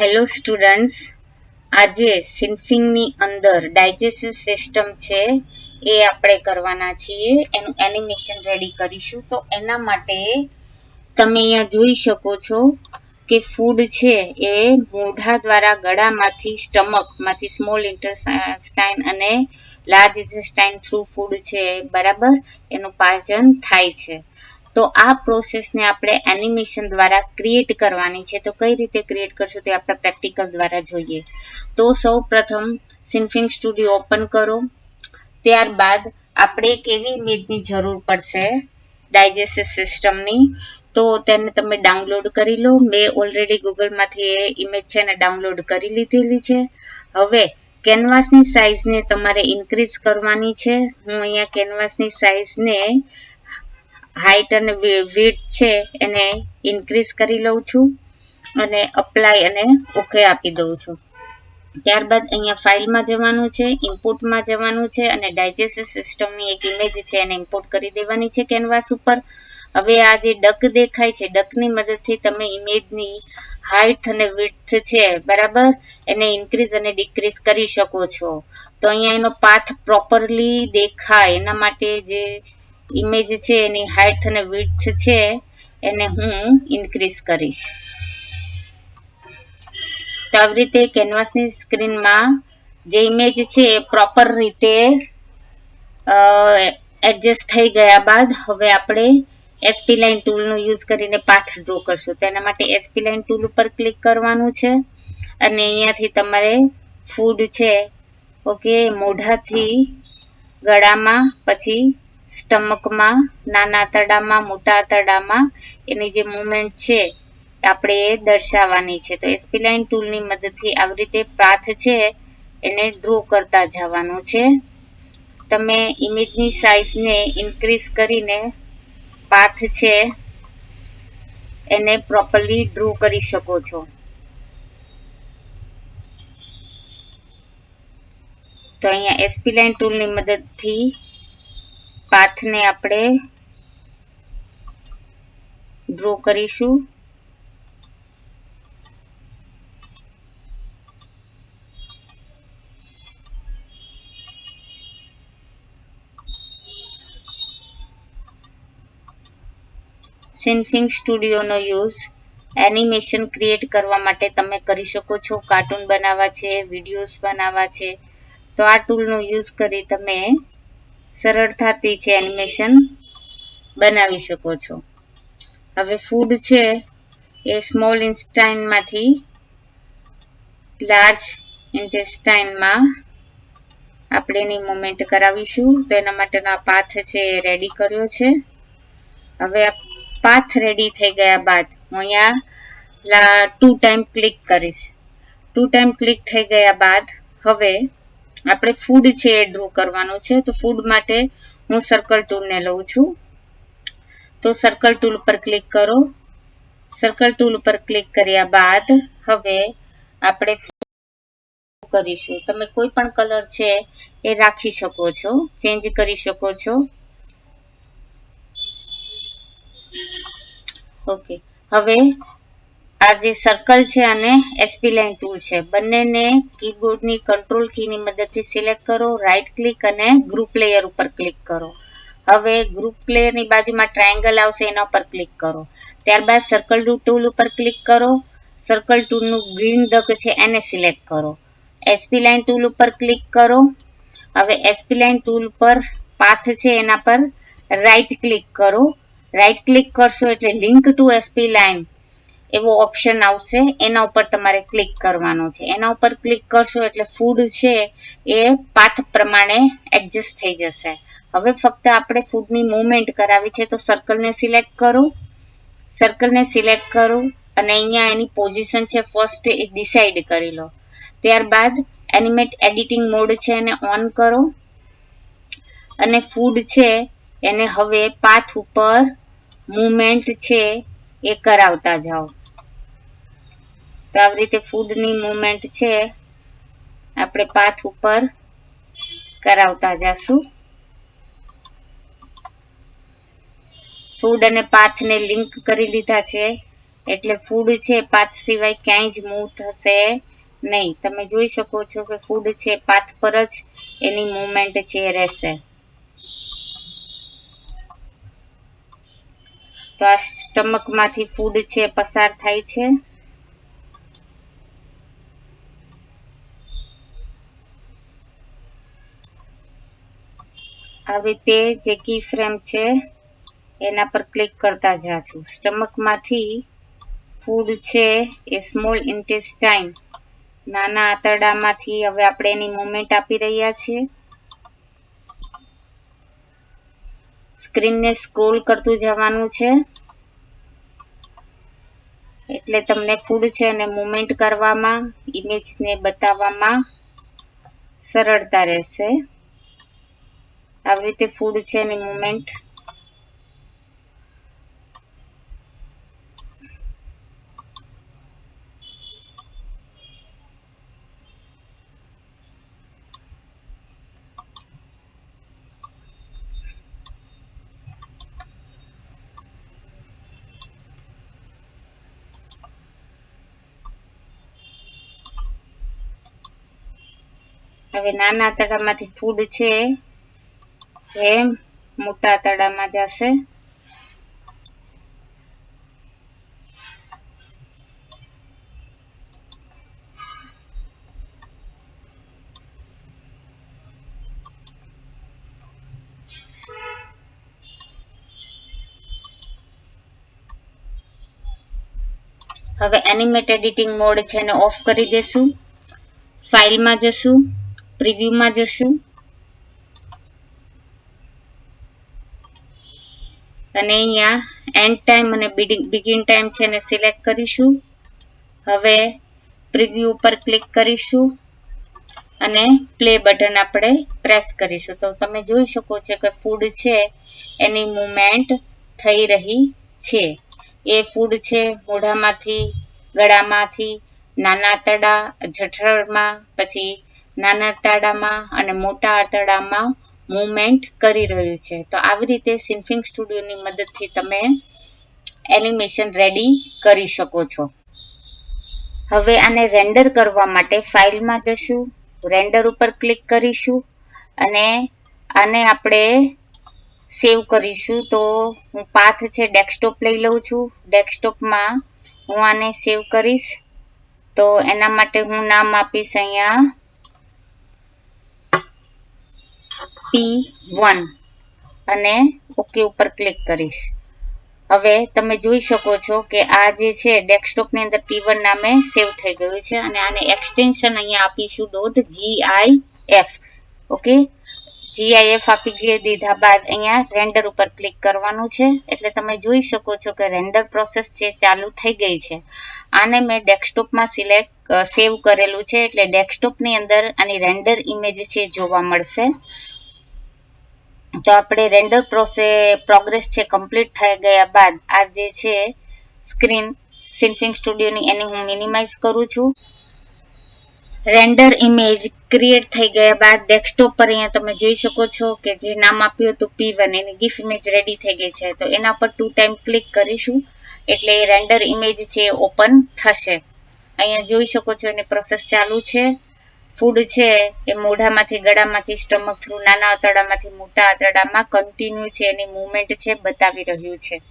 Hello students આજે સિન્ફિંગની અંદર digestive system છે, એ આપણે કરવાના છીએ. એનું એનિમેશન રેડી કરીશું. તો એના માટે તમે અહીંયા જોઈ શકો છો કે ફૂડ છે એ મોઢા દ્વારા ગળામાંથી સ્ટમકમાંથી સ્મોલ ઇન્ટરસ્ટાઇન અને લાર્જ ઇન્ટેસ્ટાઇન થ્રુ ફૂડ છે. બરાબર? એનું પાચન થાય છે. તો આ પ્રોસેસને આપણે એનિમેશન દ્વારા ક્રિએટ કરવાની છે. તો કઈ રીતે ક્રિએટ કરશું તે આપણે પ્રેક્ટિકલ દ્વારા જોઈએ. તો સૌ પ્રથમ સિન્ફિંગ સ્ટુડિયો ઓપન કરો. ત્યારબાદ આપણે કેવી ઇમેજની જરૂર પડશે ડાયજેસ્ટિવ સિસ્ટમની તો તેને તમે ડાઉનલોડ કરી લો. મેં ઓલરેડી ગૂગલમાંથી એ ઇમેજ છે ને ડાઉનલોડ કરી લીધેલી છે. હવે કેનવાસની સાઇઝને તમારે ઇન્ક્રીઝ કરવાની છે. હું અહીંયા કેનવાસની સાઇઝને હાઈટ અને વિડ્થ છે, એને ઇન્ક્રીઝ કરી લઉં છું અને અપ્લાય અને ઓકે આપી દઉં છું. ત્યારબાદ અહીંયા ફાઇલમાં જવાનું છે ઇનપુટમાં જવાનું છે અને ડાયજેસ્ટ સિસ્ટમની એક ઇમેજ છે, એને ઇમ્પોર્ટ કરી દેવાની છે કેનવાસ ઉપર. હવે આ જે ડક દેખાય છે ડકની મદદથી તમે ઇમેજની હાઈટ અને વિડ્થ છે, બરાબર? એને ઇન્ક્રીઝ અને ડિક્રીઝ કરી શકો છો. તો અહીંયા એનો પાથ પ્રોપરલી દેખાય. એના માટે જે ઇમેજ છે, એની હાઈટ અને વિડ્થ છે, એને હું ઇન્ક્રીઝ કરીશ. તો આવી રીતે કેનવાસની સ્ક્રીનમાં જે ઇમેજ છે, એ પ્રોપર રીતે એડજસ્ટ થઈ ગયા બાદ હવે આપણે એસપી લાઇન ટૂલનો યુઝ કરીને પાથ ડ્રો કરશું. તેના માટે એસપી લાઇન ટૂલ ઉપર ક્લિક કરવાનું છે. અને અહીંયાથી તમારે ફૂડ છે ઓકે મોઢાથી ગળામાં પછી સ્ટમકમાં, નાના આંતરડામાં મોટા આંતરડામાં એની જે મુવમેન્ટ છે, આપણે એ દર્શાવવાની છે. તો એસપી લાઇન ટૂલની મદદથી આવી રીતે પાથ છે, એને ડ્રો કરતા જવાનું છે. તમે ઇમેજની સાઇઝને ઇન્ક્રીઝ કરીને પાથ છે, એને પ્રોપરલી ડ્રો કરી શકો છો. તો અહીંયા એસપી લાઇન ટૂલની મદદથી પાથને આપણે ડ્રો કરીશું. સિન્સિંગ સ્ટુડિયોનો યુઝ એનિમેશન ક્રિએટ કરવા માટે તમે કરી શકો છો. કાર્ટૂન બનાવવા છે વિડીયોઝ બનાવવા છે. તો આ ટૂલનો યુઝ કરી તમે સરળતાથી છે એનિમેશન બનાવી શકો છો. હવે ફૂડ છે એ સ્મોલ ઇન્સ્ટાઇનમાંથી લાર્જ ઇન્ટેસ્ટાઇનમાં આપણે એની મુમેન્ટ કરાવીશું. તો એના માટેનો આ પાથ છે એ રેડી કર્યો છે. હવે આ પાથ રેડી થઈ ગયા બાદ હું અહીંયા ટુ ટાઈમ ક્લિક કરીશ. ટુ ટાઈમ ક્લિક થઈ ગયા બાદ હવે આપણે ફૂડ છે એ ડ્રો કરવાનું છે, તો ફૂડ માટે હું સર્કલ ટૂલને લઉં છું. તો સર્કલ ટૂલ પર ક્લિક કરો. સર્કલ ટૂલ પર ક્લિક કર્યા બાદ હવે આપણે કરીશું. તમે કોઈ પણ કલર છે એ રાખી શકો છો ચેન્જ કરી શકો છો. ઓકે હવે આ જે સર્કલ છે અને એસપી લાઇન ટૂલ છે. બંનેને કીબોર્ડની કંટ્રોલ કીની મદદથી સિલેક્ટ કરો રાઇટ ક્લિક અને ગ્રુપ લેયર ઉપર ક્લિક કરો. હવે ગ્રુપ લેયરની બાજુમાં ટ્રાયેંગલ આવશે, એના ઉપર ક્લિક કરો. ત્યારબાદ સર્કલ ટૂલ ઉપર ક્લિક કરો. સર્કલ ટૂલનું ગ્રીન ડક છે, એને સિલેક્ટ કરો. એસપી લાઇન ટૂલ ઉપર ક્લિક કરો. હવે એસપી લાઇન ટૂલ પર પાથ છે, એના પર રાઇટ ક્લિક કરો. રાઈટ ક્લિક કરશો એટલે લિંક ટુ એસપી લાઇન એવો ઓપ્શન આવશે. એના ઉપર તમારે ક્લિક કરવાનું છે. એના ઉપર ક્લિક કરશો એટલે ફૂડ છે એ પાથ પ્રમાણે એડજસ્ટ થઈ જશે. હવે ફક્ત આપણે ફૂડની મુવમેન્ટ કરાવી છે તો સર્કલને સિલેક્ટ કરો. સર્કલને સિલેક્ટ કરું અને અહીંયા એની પોઝિશન છે. ફર્સ્ટ એ ડિસાઈડ કરી લો. ત્યારબાદ એનિમેટ એડિટિંગ મોડ છે એને ઓન કરો. અને ફૂડ છે એને હવે પાથ ઉપર મુવમેન્ટ છે એ કરાવતા જાઓ. તો આવી રીતે ફૂડની મુવમેન્ટ છે, આપણે પાથ ઉપર કરાવતા જશું. ફૂડ અને પાથને લિંક કરી લીધા છે, એટલે ફૂડ છે પાથ સિવાય ક્યાંય જ મૂવ થશે નહીં. તમે જોઈ શકો છો કે ફૂડ છે પાથ પર જ એની મુવમેન્ટ છે, રહેશે. તો આ સ્ટમકમાંથી ફૂડ છે, પસાર થાય છે. આવી રીતે જે કી ફ્રેમ છે, એના પર ક્લિક કરતા જાશું સ્ટમકમાંથી ફૂડ છે એ સ્મોલ ઇન્ટેસ્ટાઇન નાના આંતરડામાંથી હવે આપણે એની મુવમેન્ટ આપી રહ્યા છીએ. સ્ક્રીનને સ્ક્રોલ કરતું જવાનું છે. એટલે તમને ફૂડ છે અને મુવમેન્ટ કરવામાં ઇમેજને બતાવવામાં સરળતા રહેશે. આવી રીતે ફૂડ છે એની મુવમેન્ટ હવે નાના આંતરડામાંથી ફૂડ છે એ મોટા તળામાં જશે? હવે એનિમેટ એડિટિંગ મોડ છે એને ઓફ કરી દેશું. ફાઇલમાં જશું પ્રિવ્યુમાં જશું. અને અહીંયા એન્ડ ટાઈમ અને બિગિન ટાઈમ છે એને સિલેક્ટ કરીશું. હવે પ્રિવ્યુ ઉપર ક્લિક કરીશું અને પ્લે બટન આપણે પ્રેસ કરીશું. તો તમે જોઈ શકો છો કે ફૂડ છે, એની મુમેન્ટ થઈ રહી છે. એ ફૂડ છે મોઢામાંથી, ગળામાંથી, નાના તળા જઠરમાં પછી નાના તાડામાં અને મોટા આંતરડામાં મુવમેન્ટ કરી રહ્યું છે. તો આવી રીતે સિન્ફિંગ સ્ટુડિયોની મદદથી તમે એનિમેશન રેડી કરી શકો છો. હવે આને રેન્ડર કરવા માટે ફાઇલમાં જશું. રેન્ડર ઉપર ક્લિક કરીશું અને આને આપણે સેવ કરીશું. તો હું પાથ છે ડેસ્કટોપ લઈ લઉં છું. ડેસ્કટોપમાં હું આને સેવ કરીશ. તો એના માટે હું નામ આપીશ અહીંયા પી વન અને ઓકે ઉપર ક્લિક કરીશ. હવે તમે જોઈ શકો છો કે આ જે છે ડેસ્કટોપની અંદર પી વન નામે સેવ થઈ ગયું છે અને આને એક્સટેન્શન અહીંયા આપીશું ડોટ જીઆઈ ઓકે જીઆઈએફ આપી દીધા બાદ અહીંયા રેન્ડર ઉપર ક્લિક કરવાનું છે. એટલે તમે જોઈ શકો છો કે રેન્ડર પ્રોસેસ છે, ચાલુ થઈ ગઈ છે. આને મેં ડેસ્કટોપમાં સિલેક્ટ સેવ કરેલું છે. એટલે ડેસ્કટોપની અંદર આની રેન્ડર ઇમેજ છે જોવા મળશે. તો આપણે રેન્ડર પ્રોસેસ પ્રોગ્રેસ છે કમ્પ્લીટ થઈ ગયા બાદ આ જે છે સ્ક્રીન સિન્સિંગ સ્ટુડિયોની એને હું મિનિમાઇઝ કરું છું. રેન્ડર ઇમેજ ક્રિએટ થઈ ગયા બાદ ડેસ્કટોપ પર અહીંયા તમે જોઈ શકો છો કે જે નામ આપ્યું હતું પી વન એની ગીફ ઇમેજ રેડી થઈ ગઈ છે. તો એના પર ટુ ટાઈમ ક્લિક કરીશું, એટલે એ રેન્ડર ઇમેજ છે ઓપન થશે. અહીંયા જોઈ શકો છો, એની પ્રોસેસ ચાલુ છે. ફૂડ છે, એ મોઢામાંથી, ગળામાંથી, સ્ટમક થ્રુ, નાના આંતરડામાંથી મોટા આંતરડામાં કન્ટિન્યુ છે, એની મુવમેન્ટ છે, બતાવી રહ્યું છે.